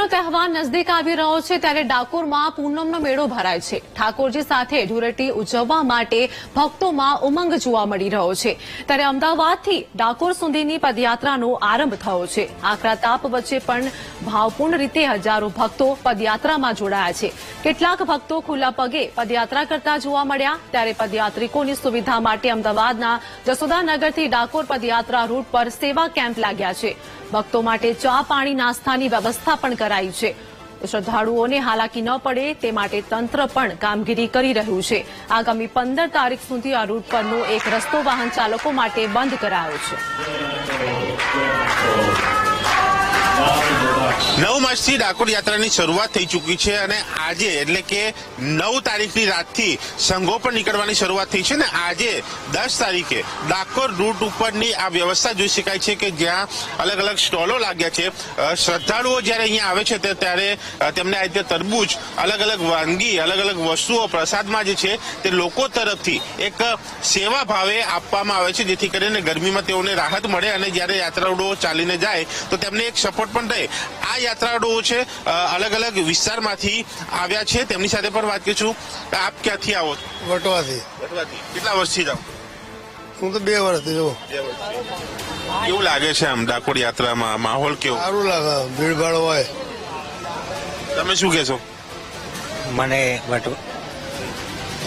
હોળીનો તહેવાર નજદીક આવી રહ્યો છે ત્યારે ડાકોરમાં પૂનમનો મેળો ભરાય છે. ઠાકોરજી સાથે ધૂળેટી ઉજવવા માટે ભક્તોમાં ઉમંગ જોવા મળી રહ્યો છે. ત્યારે અમદાવાદથી ડાકોર સુધીની પદયાત્રાનો આરંભ થયો છે. આકરા તાપ વચ્ચે પણ ભાવપૂર્ણ રીતે હજારો ભક્તો પદયાત્રામાં જોડાયા છે. કેટલાક ભક્તો ખુલ્લા પગે પદયાત્રા કરતા જોવા મળ્યા. ત્યારે પદયાત્રિકોની સુવિધા માટે અમદાવાદના જસોદાનગરથી ડાકોર પદયાત્રા રૂટ પર સેવા કેમ્પ લાગ્યા છે. ભક્તો માટે ચા પાણી નાસ્તાની વ્યવસ્થા પણ કરાઈ છે. શ્રદ્ધાળુઓને હાલાકી ન પડે તે માટે તંત્ર પણ કામગીરી કરી રહ્યું છે. આગામી પંદર તારીખ સુધી આ રૂટ પરનો એક રસ્તો વાહન ચાલકો માટે બંધ કરાયો છે. નવ માસથી ડાકોર યાત્રાની શરૂઆત થઈ ચૂકી છે અને આજે એટલે કે નવ તારીખની રાતથી સંઘો પર નીકળવાની શરૂઆત થઈ છે ને આજે દસ તારીખે ડાકોર રૂટ ઉપરની આ વ્યવસ્થા જોઈ શકાય છે કે જ્યાં અલગ અલગ સ્ટોલો લાગ્યા છે. શ્રદ્ધાળુઓ જ્યારે અહીંયા આવે છે ત્યારે તેમને આ રીતે તરબૂચ, અલગ અલગ વાનગી, અલગ અલગ વસ્તુઓ પ્રસાદમાં જે છે તે લોકો તરફથી એક સેવા ભાવે આપવામાં આવે છે, જેથી કરીને ગરમીમાં તેઓને રાહત મળે અને જ્યારે યાત્રાળુઓ ચાલીને જાય તો તેમને એક સપોર્ટ પણ રહે. આ યાત્રાળુઓ છે અલગ અલગ વિસ્તારમાંથી આવ્યા છે. તેમની સાથે પણ વાત કરીશું. આપ ક્યાંથી આવો છો? વટવાથી. કેટલા વર્ષથી જાઓ હું તો બે વર્ષથી જવું કેવું લાગે છે આમ ડાકોર યાત્રામાં? માહોલ કેવો? સારું લાગે. ભીડભાડ હોય. તમે શું કહેશો? મને વટ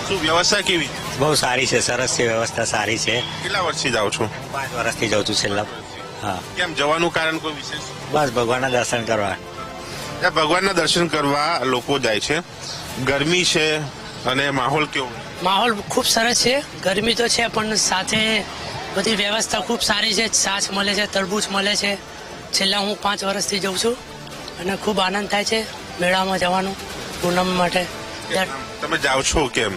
શું વ્યવસ્થા કેવી? બહુ સારી છે સરસ છે વ્યવસ્થા સારી છે. કેટલા વર્ષથી જાઓ છો? પાંચ વર્ષથી જાઉં છું છેલ્લા હા. કેમ જવાનું કારણ કોઈ વિશેષ? બસ ભગવાનના દર્શન કરવા. ભગવાનના દર્શન કરવા લોકો જાય છે. ગરમી છે અને માહોલ કેવો માહોલ ખૂબ સરસ છે. ગરમી તો છે પણ સાથે બધી વ્યવસ્થા ખૂબ સારી છે. છાશ મળે છે તરબૂચ મળે છે. છેલ્લા હું પાંચ વર્ષથી જઉં છું અને ખૂબ આનંદ થાય છે મેળામાં જવાનું પૂનમ માટે. તમે જાઓ છો કેમ?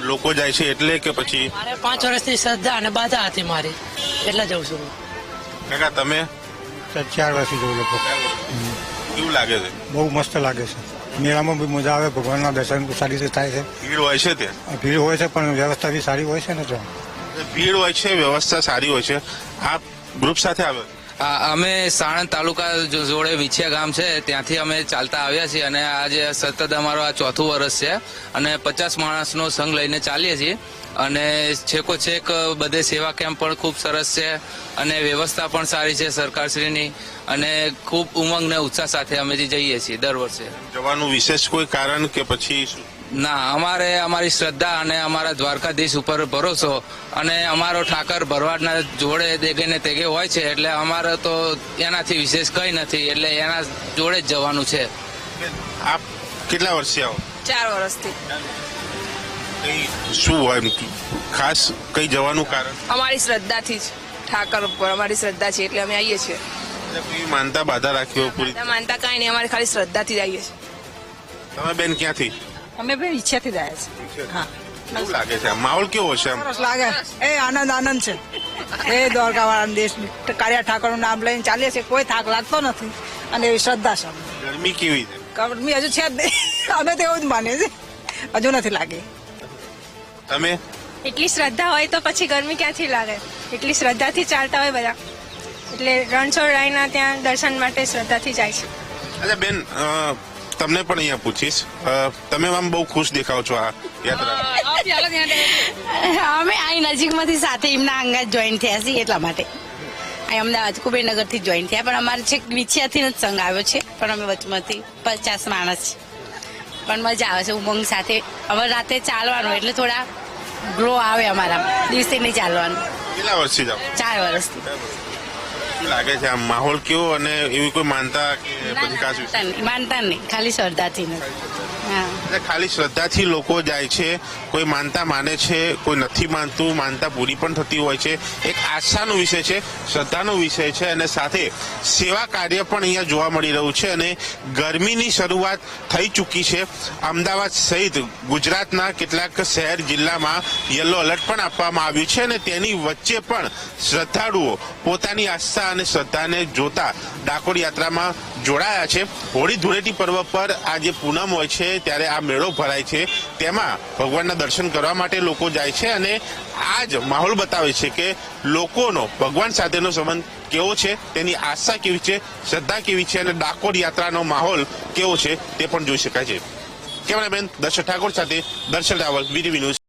લોકો જાય છે એટલે કે પછી? મારે પાંચ વર્ષથી શ્રદ્ધા અને બાધા હતી મારી. એટલે જઉં છું. હું. કાકા તમે? ચાર વર્ષથી જોઉં લોકો. કેવું લાગે છે? બહુ મસ્ત લાગે છે. મેળામાં બી મજા આવે ભગવાનના દર્શન સારી રીતે થાય છે. ભીડ હોય છે ત્યાં? ભીડ હોય છે પણ વ્યવસ્થા બી સારી હોય છે ને તો ભીડ હોય છે વ્યવસ્થા સારી હોય છે. આપ ગ્રુપ સાથે આવ્યો? અમે સાણંદ તાલુકા જોડે વિછિયા ગામ છે, ત્યાંથી અમે ચાલતા આવ્યા છીએ અને આજે સતત અમારો આ ચોથું વર્ષ છે અને પચાસ માણસનો સંઘ લઈને ચાલીએ છીએ અને છેકો છેક બધે સેવા કેમ્પ પણ ખૂબ સરસ છે અને વ્યવસ્થા પણ સારી છે સરકારશ્રીની અને ખૂબ ઉમંગ ને ઉત્સાહ સાથે અમે જઈએ છીએ દર વર્ષે જવાનું વિશેષ કોઈ કારણ કે પછી? ના અમારે અમારી શ્રદ્ધા અને અમારા દ્વારકાધીશ ઉપર ભરોસો અને અમારો ઠાકર ભરવાડના જોડે દેગે ને તેગે હોય છે એટલે અમારે તો એનાથી વિશેષ કંઈ નથી એટલે એના જોડે જ જવાનું છે. આપ કેટલા વર્ષથી આવો? ચાર વર્ષથી. શું હોય? ખાસ કઈ જવાનું કારણ? અમારી શ્રદ્ધાથી જ ઠાકર ઉપર અમારી શ્રદ્ધા છે એટલે અમે આવીએ છીએ. માનતા બાધા રાખ્યો માનતા કાંઈ નહીં અમારી ખાલી શ્રદ્ધાથી જ આવીએ છીએ. તમે બેન ક્યાંથી? અમે ભાઈ ઈચ્છાથી જાય છે હા. કેવું લાગે છે? માહોલ કેવો છે સરસ લાગે. એ આનંદ આનંદ છે. એ દ્વારકા વાળા દેશ કાળિયા ઠાકોરનું નામ લઈને ચાલીએ છીએ. કોઈ થાક લાગતો નથી અને એવી શ્રદ્ધા છે. ગરમી કેવી છે? ગરમી હજુ છે જ નહીં. અમે તો એવું જ માનીએ છીએ. હજુ નથી લાગી. તમે? એટલી શ્રદ્ધા હોય તો પછી ગરમી ક્યાંથી લાગે? એટલી શ્રદ્ધાથી ચાલતા હોય બધા. એટલે રણછોડરાયના ત્યાં દર્શન માટે શ્રદ્ધાથી જાય છે. અચ્છા બેન તમને પણ અહીંયા પૂછીશ. તમે આમ બહુ ખુશ દેખાવ છો આ યાત્રા. અમે અહીં નજીકમાંથી સાથે એમના અંગા જોઈન થયા છીએ એટલા માટે. અહીં અમદાવાદ કુબેરનગરથી જોઈન થયા પણ અમારે છેક વિછિયાથી જ સંઘ આવ્યો છે પણ અમે વચમાંથી પચાસ માણસ પણ મજા આવે છે ઉમંગ સાથે. હવે રાતે ચાલવાનું એટલે થોડા ગ્લો આવે અમારા દિવસે નહીં ચાલવાનું. કેટલા વર્ષથી ચાર વર્ષથી. શું લાગે છે? આમ માહોલ કેવો અને એવી કોઈ માનતા કે પછી વિશે? માનતા નહીં, ખાલી શ્રદ્ધાથી હા. એટલે ખાલી શ્રદ્ધાથી લોકો જાય છે કોઈ માનતા માને છે કોઈ નથી માનતું માનતા પૂરી પણ થતી હોય છે. એક આસ્થાનો વિષય છે શ્રદ્ધાનો વિષય છે અને સાથે સેવા કાર્ય પણ અહીંયા જોવા મળી રહ્યું છે અને ગરમીની શરૂઆત થઈ ચૂકી છે. અમદાવાદ સહિત ગુજરાતના કેટલાક શહેર જિલ્લામાં યલો એલર્ટ પણ આપવામાં આવ્યું છે અને તેની વચ્ચે પણ શ્રદ્ધાળુઓ પોતાની આસ્થા અને શ્રદ્ધાને જોતા ડાકોર યાત્રામાં જોડાયા છે. હોળી ધૂળેટી પર્વ પર આજે પૂનમ હોય છે, ત્યારે આ મેળો ભરાય છે. તેમાં ભગવાનના દર્શન કરવા માટે લોકો જાય છે અને આ જ માહોલ બતાવે છે કે લોકોનો, ભગવાન સાથેનો સંબંધ કેવો છે, તેની આસ્થા કેવી છે, શ્રદ્ધા કેવી છે અને ડાકોર યાત્રાનો માહોલ કેવો છે તે પણ જોઈ શકાય છે. કેમેરામેન દર્શન ઠાકોર સાથે દર્શન રાવલ વીટીવી ન્યૂઝ.